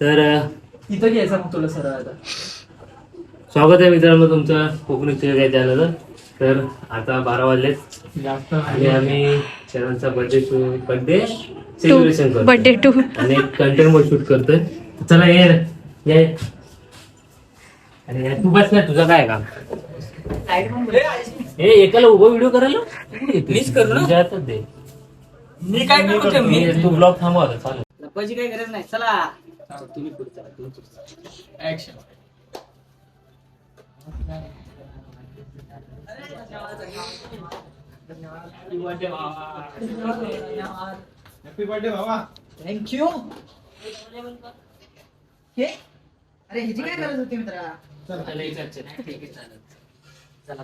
तर इथं घ्यायचं मग तुला सरळ आता. स्वागत आहे मित्रांनो तुमचं कोकणी या चॅनल तर आता बारा वाजलेत. जास्त आणि आम्ही चॅनलचा बर्थडे बर्थडे सेलिब्रेशन करतो बर्थडे टू आणि कंटेंटमध्ये शूट करतोय. चला ये. रे, ये. अरे यार, तू बस ना तुझं काय काम? ए एकाला उभं व्हिडिओ करायला मीच करू ना? तुझ्या हातात दे. मी काय करू ते मी तू ब्लॉग थांबवा आता, चालेल. काही गरज नाही. चला. तुम्ही पुढे चला तुम्ही पुढे ऍक्शन हॅपी बर्थडे बाबा थँक्यू हे? अरे ह्याची काय गरज होती मित्रा? चला, एक चर्चा. ठीक आहे, चालेल. चला.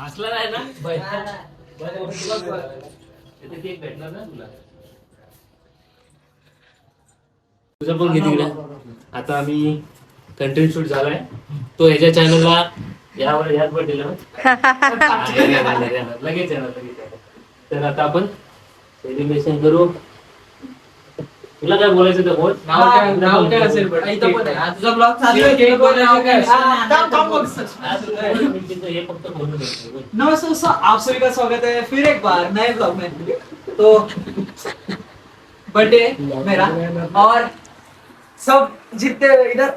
हसला नाही ना? इथे केक भेटणार ना तुला? तुझं पण किती आता आम्ही कंटेंट शूट झालाय. तो ह्याच्या चॅनलला यावर याच बर्थडेला लगेच येणार लगेच येणार. तर आता आपण सेलिब्रेशन करू. तुला काय बोलायचं ते बोल? नाव काय नाव काय असेल पण. इथं पण आहे. हा, तुझा ब्लॉग चालू आहे केक बोलायचं काय? हा, थांब, थांब बघ. हे फक्त बोलून द्यायचं, बोल. नमस्ते दोस्तों आप सभी का स्वागत है. फिर एक बार नए ब्लॉग में. तो बर्थडे मेरा. और सब जितने इधर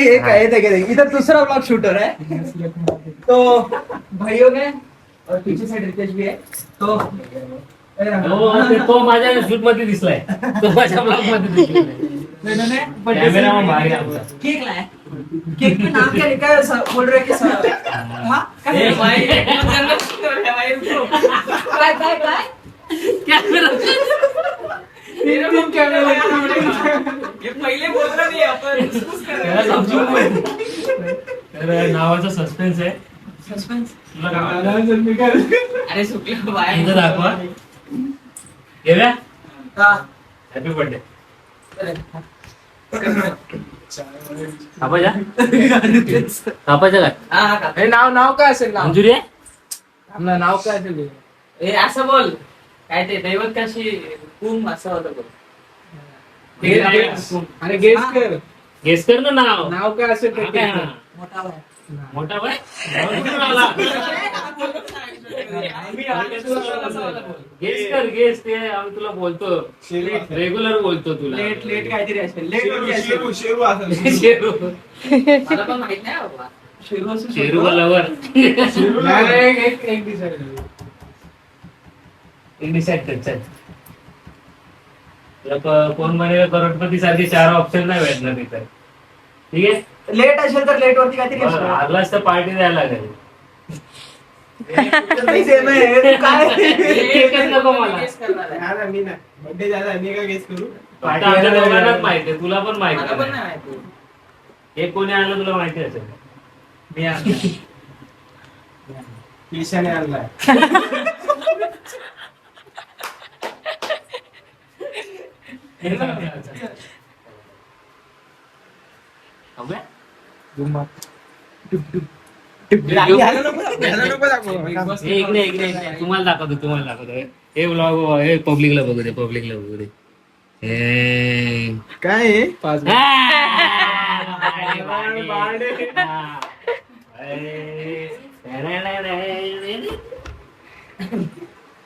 ये क्या है देखे देखे इधर दूसरा ब्लॉग शूटर है. तो भाइयों ने और पीछे साइड रितेश भी है. तो हो, ते तो माझ्या शूटमध्ये दिसलाय. तो माझ्या ब्लॉगमध्ये. केक नाम क्या लिखा है सर बोल रहे कि सर हाँ ए, काय भाई, काय काय काय तीन तीन कॅमेरे पहिले बोल रहे नहीं अपन त्याला समजून पाहिजे. तर नावाचा सस्पेन्स आहे. वाटतं? अरे सुकलं बाय दाखवा. हा. हॅपी बर्थडे काय? हा नाव नाव काय असेल नाव? मंजुरी आहे? आपलं नाव काय असेल? हे? ए असं बोल. काय ते दैवत काशी कुम असं होतं बोल. अरे गेस कर. गेस कर ना नाव. नाव काय असेल ते guess कर. मोठा बाय मोठा आला? गेस कर गेस ते आम्ही तुला बोलतो. रेग्युलर बोलतो तुला. लेट लेट काहीतरी असेल. लेट शेरू वरती शेरू असेल. शेरू असेल शेरू. मला पण माहीत नाही बाबा. शेरू शेरू. लवर एक- एक. एक डिसाइड कोण म्हणेल करोडपती सारखे चार ऑप्शन नाही भेटणार तिथं. ठीक आहे? लेट असेल तर लेट वरती काहीतरी बरं, हारलास तर पार्टी द्यायला लागेल. मी झाला मी काय गेस करू आमच्या दोघांनाच माहिती आहे तुला पण माहिती मला पण आहे माहिती कोणी आणलं तुला माहिती असेल मी आणलं. ईशाने आणलाय थांबूया? ह्याला नको- हे इकडे इकडे तुम्हाला दाखवतो तुम्हाला दाखवतो हे ब्लॉग हे पब्लिकला बघू दे पब्लिकला बघू दे हे काय पाच पाच मिनिट.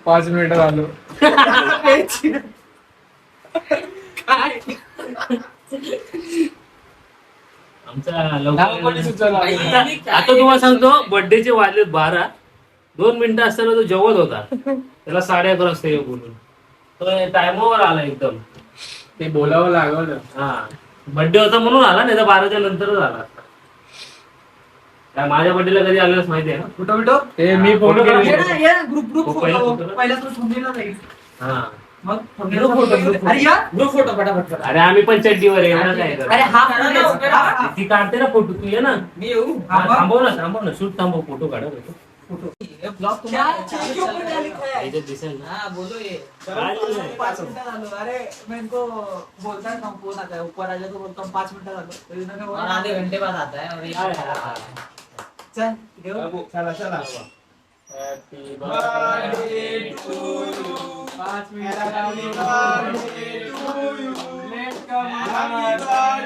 पाच मिनिटं झालो नाव कोणी लवकर सुचवलं आपल्याला? आता आता तुम्हाला सांगतो बर्थडेचे वाजलेत बारा. दोन मिनिटं असताना तो जेवत होता. त्याला साडे अकरा वाजता येऊ बोलून. तो टायमावर आला एकदम. ते बोलावं लागलं. हा. बर्थडे होता म्हणून आला नाही तर बाराच्या नंतरच आला. काय माझ्या बर्थडेला कधी आलेलंच माहिती आहे ना? कुठं कुठं ते मी फोटो ग्रुप ग्रुप हो, जाईल. हा. फोटो फटाफट. अरे आम्ही पण चड्डीवर काय? अरे हा. ती काढते ना फोटो तू ये ना. मी येऊ? हा, थांबव ना थांबव ना. शूट थांबव फोटो काढा फोटो ब्लॉग दिसेल ना. हाँ बोलो ये? पाच अरे मैं इनको बोलता है फोन आता है ऊपर आ जाए तो बोलता हूँ पाच मिनटं आधे घंटे बाद आता है चल चला चला. Happy birthday to you. पाच मिनिटं Let's come.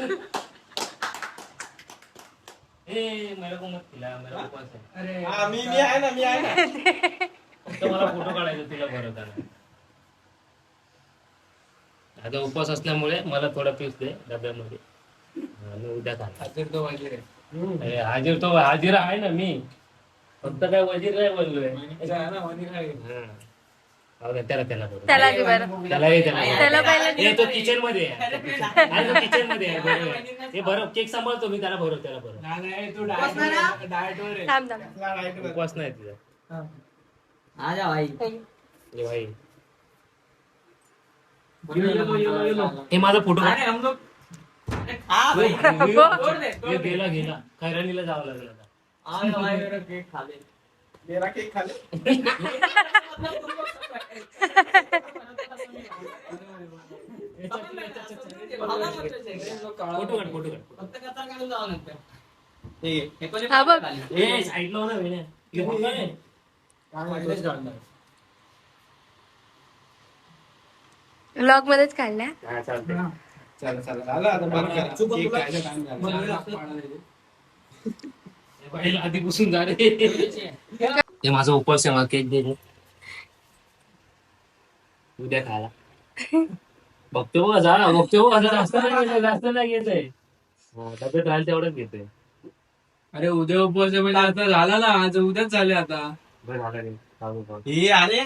ए, मेरे को मत खिला, मेरा उपवास. अरे हा, मी मी आहे ना मी आहे ना फक्त मला फोटो काढायचा तुला बरं का नाही. आता उपवास असल्यामुळे मला थोडा पीस दे डब्यामध्ये हा, मी उद्या खाणार हाजीर तो वजीर आहे. ए, हाजीर तो हाजीर आहे ना मी फक्त काय वजीर नाही बोललोय वजीर आहे ना, वजीर आहे. हा. जाऊ दे, त्याला त्याला त्याला की बरं त्याला हे त्याला त्याला पहिलं हे तो किचनमध्ये आहे आहे तो किचनमध्ये आहे बरोबर आहे. हे बरोबर केक सांभाळतो मी त्याला बरोबर त्याला बरोबर नाही, नाही, तू diet वर आहे, diet वर आहे. थांब थांब उपवास नाही तिचा भाई ये भाई ये लो, ये लो, ये लो. हे माझा फोटो अरे हम लोग दे. गेला गेला. जावं लागलं आता. मेरा केक खा ले फोटो काढ फोटो काढ. हे हा बघ. ए साईडला हो ना वेण्या. हे. ब्लॉग मध्येच काढल्या? हा, चालतंय. चला चला झालं आता बंद करा केक खायचं time झालं. बनवायला पाडायला. हे बाईला आधी पुसून जा रे हे माझा उपवास आहे मला केक दे रे. उद्या खायला बघतो बघा जा बघतो बघा जा, जास्त नाही घेतोय जास्त नाही घेतोय हा, तब्येत राहील तेवढंच घेतोय अरे उद्या उपवास आहे म्हणजे आता झाला ना आज उद्याच झाले आता बरं झालं रे चालू कर. हे? अरे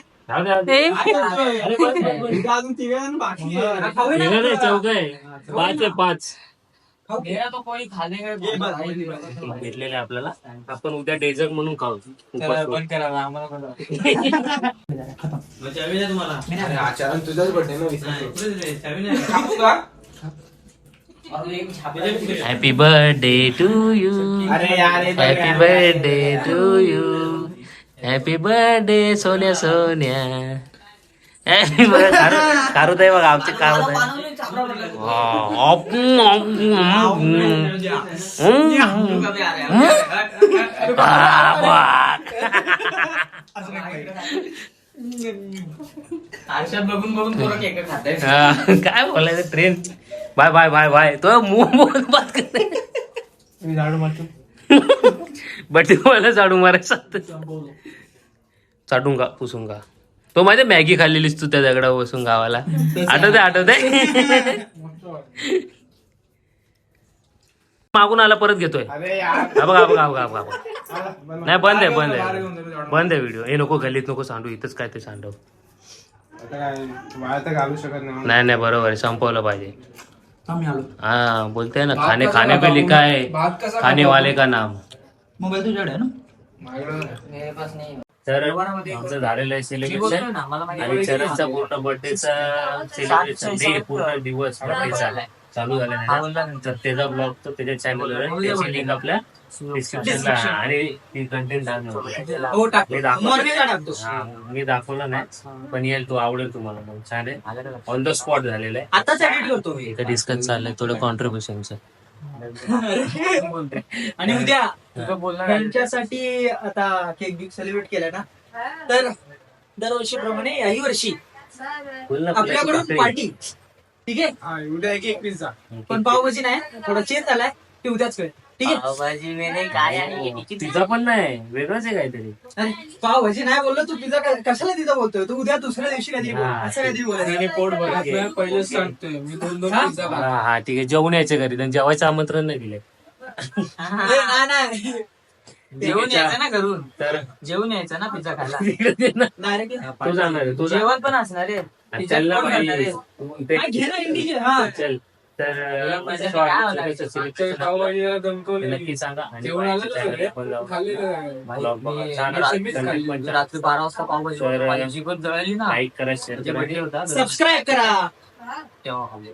अजून तिघ जण बाकी आहे. गेलं नाही चौक आहे. पाच आहे पाच. तो. भेटलेले आपल्याला. आपण उद्या डेझर्ट म्हणून खाऊ. करा. आम्हाला पण तुझाच बर्थडे छापे happy birthday to you happy यार. Birthday to you happy birthday सोन्या सोन्या हॅपी बर्थडे बघा आमचे काय होत हैं. काय बोलायचं train bye bye bye bye तो मुंह बोल बात कर बर्थडे मला झाडू मारायचा चाटूंगा पुसूंगा तो माहिती मॅगी खाल्लेलीस तू त्या दगडावर बसून गावाला. आठवते आठवते मागून आला परत घेतोय. बघा बघा बघा बघा. नाही बंद आहे बंद आहे. बंद आहे व्हिडिओ हे नको गल्लीत नको सांडू इथंच काय ते सांडव. नाही नाही बरोबर आहे संपवलं पाहिजे. हा बोलते ना खाने खाने पे? लिखा है खाने? वाले का नाम? मोबाईल तुझ्याकडे आहे ना? तर आमचं झालेलं आहे सेलिब्रेशन ना मला माहिती आणि. चरणचा पूर्ण बर्थडेचा सेलिब्रेशन डे पूर्ण दिवस. चालू तर त्याचा ब्लॉग तो त्याच्या चॅनलवर त्याची लिंक आपल्या डिस्क्रिप्शनला आणि ती कंटेंट हो टाक. मी हा दाखवलं नाही. पण येईल तो आवडेल तुम्हाला. मग छान आहे. ऑन द स्पॉट झालेलं आहे. आताच एडिट करतो मी. इथं डिस्कस चाललंय. थोडं कॉन्ट्रीब्युशनचं आणि उद्या तुझं बोलणं काय? त्यांच्यासाठी आता केक बिक सेलिब्रेट केलाय ना तर दरवर्षीप्रमाणे याही वर्षी आपल्याकडून पार्टी. ठीक आहे? हा, उद्या एक एक पिझ्झा पण पावभाजी नाही थोडा चेंज झालाय ते उद्याच कळेल. ठीक आहे? पावभाजी मेने काय आहे? तिचा पण नाही वेगळंच आहे काहीतरी. आणि पावभाजी नाही बोललो तू पिझ्झा कशाला तिथं बोलतोय? तू उद्या दुसऱ्या दिवशी कधी बोल हा. असं कधी बोलायचं पोट पहिलेच सांगतोय मी दोन दोन हा? पिझ्झा हा हा, ठीक आहे. जेवून यायचं घरी त्यांनी जेवायचं आमंत्रण नाही दिले ए, नाही नाही जेवण यायचं ना घरून तर जेवण यायचं ना पिझ्झा खायला ते जाणार आहे, तो. जेवण पण असणार आहे पिझ्झा चल ना बाई. आहे? तू तर अं, म्हणजे काय पावभाजीला दमकवली नक्की सांगा आणि जेवण आलं बाईच्या ना channel ला पण जाऊ. खाल्लेलं आहे. Vlog बघा. छान मी आहे. मीच तर खाल्ली. पण रात्री बारा वाजता पावभाजी तर- बनवली. माझी जीभ जळली ना लाईक करा शेअर म्हणजे करा बर्थडे होता सबस्क्राईब करा तेव्हा खाल्ली.